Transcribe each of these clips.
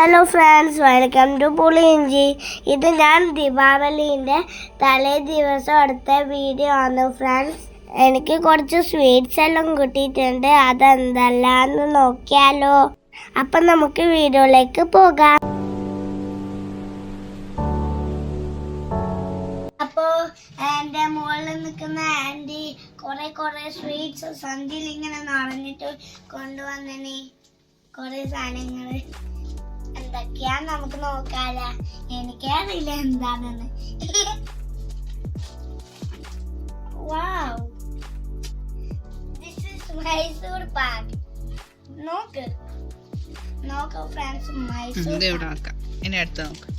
Hello friends welcome to Puliyinchi ഇത് ഞാൻ ദീപാവലിന്റെ തലേ ദിവസം എടുത്ത വീഡിയോ ആണ് ഫ്രണ്ട്സ് എനിക്ക് കുറച്ച് സ്വീറ്റ്സ് എല്ലാം കിട്ടിയിട്ടുണ്ട്. അതെന്തല്ലാന്ന് നോക്കിയാലോ. അപ്പം നമുക്ക് വീഡിയോയിലേക്ക് പോകാം. അപ്പോ എന്റെ മുകളിൽ നിൽക്കുന്ന ആന്റി കുറെ കുറെ സ്വീറ്റ്സ് സന്ധ്യയിൽ ഇങ്ങനെ നിറഞ്ഞിട്ട് കൊണ്ടുവന്നിനി കുറെ സാധനങ്ങൾ എന്തൊക്കെയാ നമുക്ക് നോക്കാല എനിക്കറിയില്ല എന്താണെന്ന്. മൈസൂർ പാക്ക് നോക്ക്. നോക്ക് ഫ്രണ്ട്സ് മൈസൂർ ഇത് ഇവിടെ നോക്കാം. ഇനി അടുത്ത് നോക്കാം.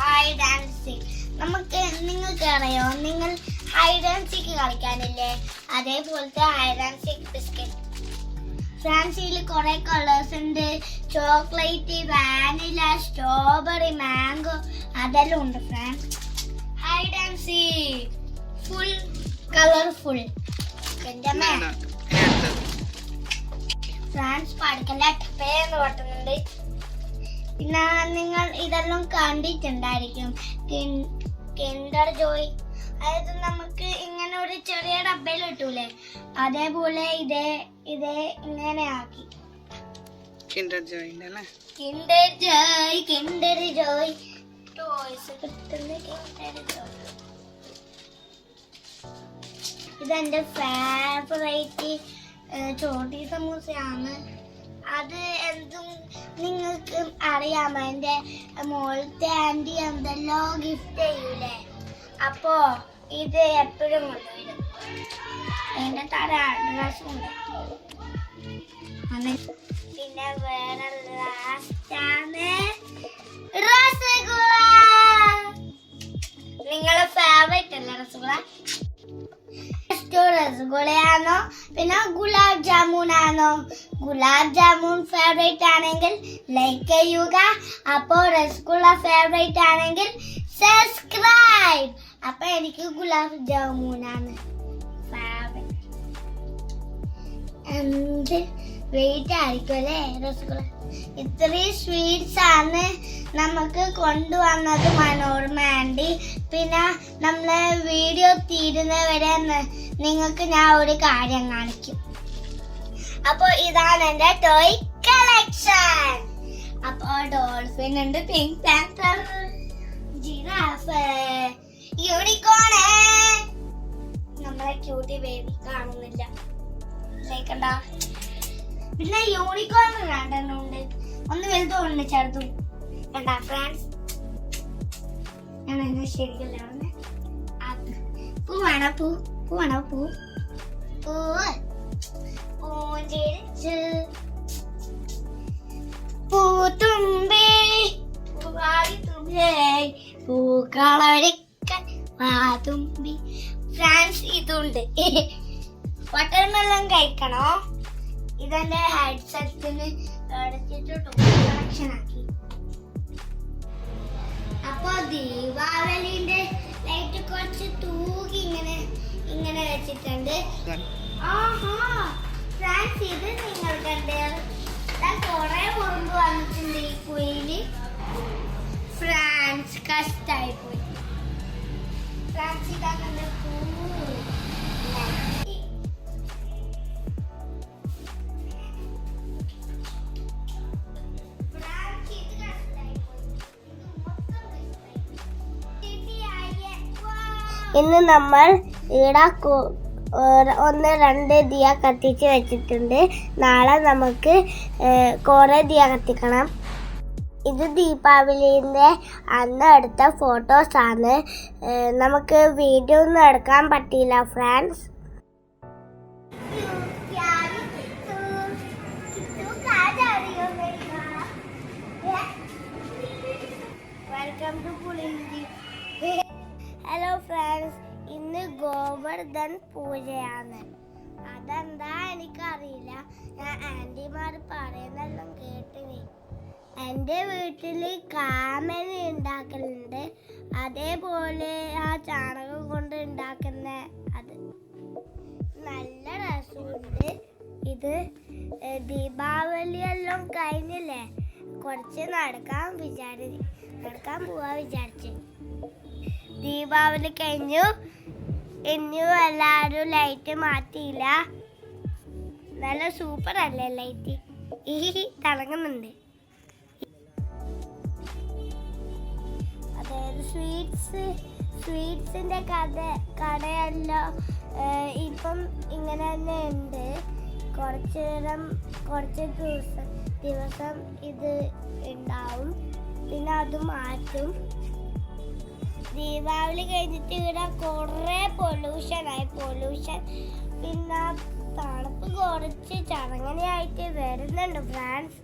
ഹൈഡ് ആൻഡ് സീക്ക് നമുക്ക് നിങ്ങൾക്ക് അറിയോ നിങ്ങൾ ഹൈഡ് ആൻഡ് സീക്ക് കളിക്കാനില്ലേ? അതേപോലത്തെ ഹൈഡ് ആൻഡ് സീക്ക് ബിസ്ക്കറ്റ് ഫ്രാൻസിയിൽ കുറെ കളേഴ്സ് ഉണ്ട്. ചോക്ലേറ്റ് വാനില സ്ട്രോബെറി മാംഗോ അതെല്ലാം ഉണ്ട് friends. Hide and seek full colourful എന്റെ ഫ്രാൻസ് പഠിക്കല പേന്ന് പൊട്ടുന്നുണ്ട് പിന്നെ നിങ്ങൾ ഇതെല്ലാം കണ്ടിട്ടുണ്ടായിരിക്കും. കിൻഡർ ജോയ് അതായത് നമുക്ക് ഇങ്ങനെ ഒരു ചെറിയ ഡബ്ബയിൽ കിട്ടൂലേ അതേപോലെ ഇതേ ഇതേ ഇങ്ങനെ ആക്കി. കിൻഡർ ജോയ് അല്ലേ? Kinder Joy Kinder Joy toys കിട്ടുന്ന കിൻഡർ ജോയ് ഇതെന്റെ ഫേവറേറ്റ് ചോട്ടി സമൂസയാണ്. അത് എന്തും നിങ്ങൾക്ക് അറിയാമോ? എന്റെ മോളത്തെ ആന്റി എന്തെല്ലോ ഗിഫ്റ്റ് ചെയ്യൂലേ? അപ്പോ ഇത് എപ്പോഴും കൊണ്ടുവരും. അതിന്റെ അഡ്രസ്സും ഉണ്ട്. പിന്നെ വേറെ ലാസ്റ്റാണ് റസഗുള. നിങ്ങളെ ഫേവറേറ്റ് അല്ലേ റസഗുള? രസഗുളയാണോ പിന്നെ ഗുലാബ് ജാമുൻ ആണോ ഗുലാബ് ജാമുൻ ഫേവറേറ്റ് ആണെങ്കിൽ ലൈക്ക് ചെയ്യുക. അപ്പോൾ റസ്ഗുള ഫേവറേറ്റ് ആണെങ്കിൽ സബ്സ്ക്രൈബ് അപ്പൊ എനിക്ക് ഗുലാബ് ജാമൂനാണ്. എന്ത് വെയിറ്റ് ആയിരിക്കും അല്ലേ രസഗുള ഇത്രയും സ്വീറ്റ്സ് ആണ് നമുക്ക് കൊണ്ടുവന്നത് മനോരമ ആന്റി പിന്നെ നമ്മളെ വീഡിയോ തീരുന്നവരെ നിങ്ങൾക്ക് ഞാൻ ഒരു കാര്യം കാണിക്കും. അപ്പോൾ ഇതാണ് എന്റെ ടോയ് കളക്ഷൻ അപ്പോൾ ഡോൾഫിൻ ഉണ്ട് പിങ്ക് പാന്തർ ജിറാഫ് യൂണിക്കോണ് നമ്മളെ ക്യൂട്ടി ബേബി കാണുന്നില്ല. പിന്നെ യൂണിക്കോൺ രണ്ടെണ്ണം ഉണ്ട് ഒന്ന് വലുതോ ഉണ്ട് ചെറുതും. കണ്ടാ ഫ്രാൻസ് ഞാൻ ശരിക്കല്ല. പൂ വേണോ പൂ. പൂ വേണോ പൂ. പൂ. പൂഞ്ചിരിച്ച്. പൂത്തുമ്പി. പൂവാടി വാതുമ്പി ഫ്രാൻസ് ഇതുണ്ട്. വാട്ടർമെലൺ കഴിക്കണോ? ഇതെന്റെ ഹെഡ്സെറ്റിന് എടുത്തിട്ട് കളക്ഷൻ ആക്കി. അപ്പൊ ദീപാവലിന്റെ ലൈറ്റ് കുറച്ച് തൂക്കി ഇങ്ങനെ ഇങ്ങനെ വെച്ചിട്ടുണ്ട്. ആഹാ ഫ്രാൻസ് ഇത് നിങ്ങൾ കണ്ടേ. കൊറേ ഉറുമ്പ് ഇന്ന് നമ്മൾ കു- ഒന്ന് രണ്ട് ദിയ കത്തിച്ച് വെച്ചിട്ടുണ്ട്. നാളെ നമുക്ക് കുറേ ദിയ കത്തിക്കണം. ഇത് ദീപാവലിന്റെ അന്ന് എടുത്ത ഫോട്ടോസാണ് നമുക്ക് വീഡിയോ ഒന്നും എടുക്കാൻ പറ്റിയില്ല friends welcome to hello friends ഇന്ന് ഗോവർദ്ധൻ പൂജയാണ്. അതെന്താ എനിക്കറിയില്ല. ഞാൻ ആന്റിമാർ പറയുന്നെല്ലാം കേട്ടിനി. എന്റെ വീട്ടിൽ കാമന ഉണ്ടാക്കലുണ്ട്. അതേപോലെ ആ ചാണകം കൊണ്ട് ഉണ്ടാക്കുന്ന അത്. നല്ല രസമുണ്ട്. ഇത് ദീപാവലിയെല്ലാം കഴിഞ്ഞില്ലേ? കുറച്ച് നടക്കാൻ വിചാരി നടക്കാൻ പോവാ വിചാരിച്ചു. ദീപാവലി കഴിഞ്ഞു. ഇനിയും എല്ലാവരും ലൈറ്റ് മാറ്റിയില്ല. നല്ല സൂപ്പർ അല്ലേ ലൈറ്റ് ഈ തിളങ്ങുന്നുണ്ട്. അതായത് സ്വീറ്റ്സ് സ്വീറ്റ്സിന്റെ കഥ കടയെല്ലാം ഇപ്പം ഇങ്ങനെ തന്നെ ഉണ്ട്. കുറച്ച് നേരം കുറച്ച് ദിവസം ദിവസം ഇത് ഉണ്ടാവും. പിന്നെ അത് മാറ്റും. ദീപാവലി കഴിഞ്ഞിട്ട് ഇവിടെ കുറേ പൊല്യൂഷനായി പൊല്യൂഷൻ പിന്നെ തണുപ്പ് കുറച്ച് ചടങ്ങനെയായിട്ട് വരുന്നുണ്ട് ഫ്രാൻസ്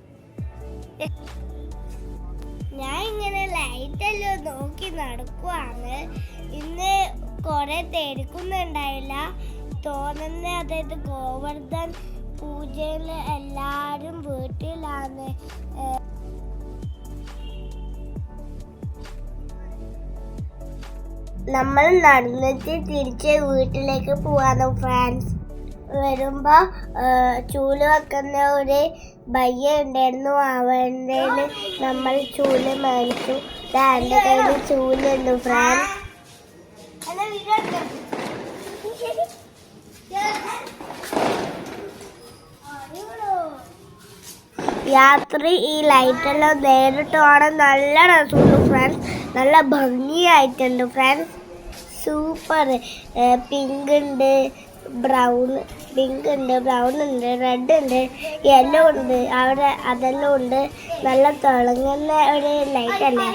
ഞാൻ ഇങ്ങനെ ലൈറ്റ് എല്ലാം നോക്കി നടക്കുവാണ്. ഇന്ന് കുറെ തിരക്കൊന്നുണ്ടായില്ല തോന്നുന്ന അതായത് ഗോവർദ്ധൻ പൂജയിൽ എല്ലാവരും വീട്ടിലാണ്. നമ്മൾ നടന്നിട്ട് തിരിച്ച് വീട്ടിലേക്ക് പോവാണ് ഫ്രാൻസ് വരുമ്പോ ചൂൽ വെക്കുന്ന ഒരു ബയ്യ ഉണ്ടായിരുന്നു. അവന്റെ നമ്മൾ ചൂൽ മേടിച്ചു. എന്റെ കയ്യിൽ ചൂലുണ്ട് ഫ്രാൻസ് യാത്ര ഈ ലൈറ്റെല്ലാം നേരിട്ട് കാണാൻ നല്ല രസമുണ്ട് ഫ്രണ്ട്സ് നല്ല ഭംഗിയായിട്ടുണ്ട് ഫ്രണ്ട്സ് സൂപ്പർ പിങ്ക് ഉണ്ട് ബ്രൗൺ പിങ്ക് ഉണ്ട് ബ്രൗൺ ഉണ്ട് റെഡ് ഉണ്ട് യെല്ലോ ഉണ്ട് അവിടെ അതെല്ലാം ഉണ്ട്. നല്ല തിളങ്ങുന്ന ഒരു ലൈറ്റ് അല്ലേ?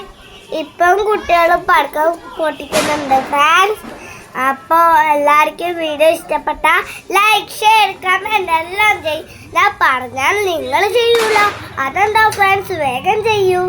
ഇപ്പം കുട്ടികൾ പടക്കം പൊട്ടിക്കുന്നുണ്ട് ഫ്രണ്ട്സ് അപ്പോൾ എല്ലാവർക്കും വീഡിയോ ഇഷ്ടപ്പെട്ട ലൈക്ക് ഷെയർ കമന്റ് എല്ലാം ചെയ്യും. ഞാൻ പറഞ്ഞാൽ നിങ്ങൾ ചെയ്യൂല. അതെന്താ ഫ്രണ്ട്സ് വേഗം ചെയ്യൂ.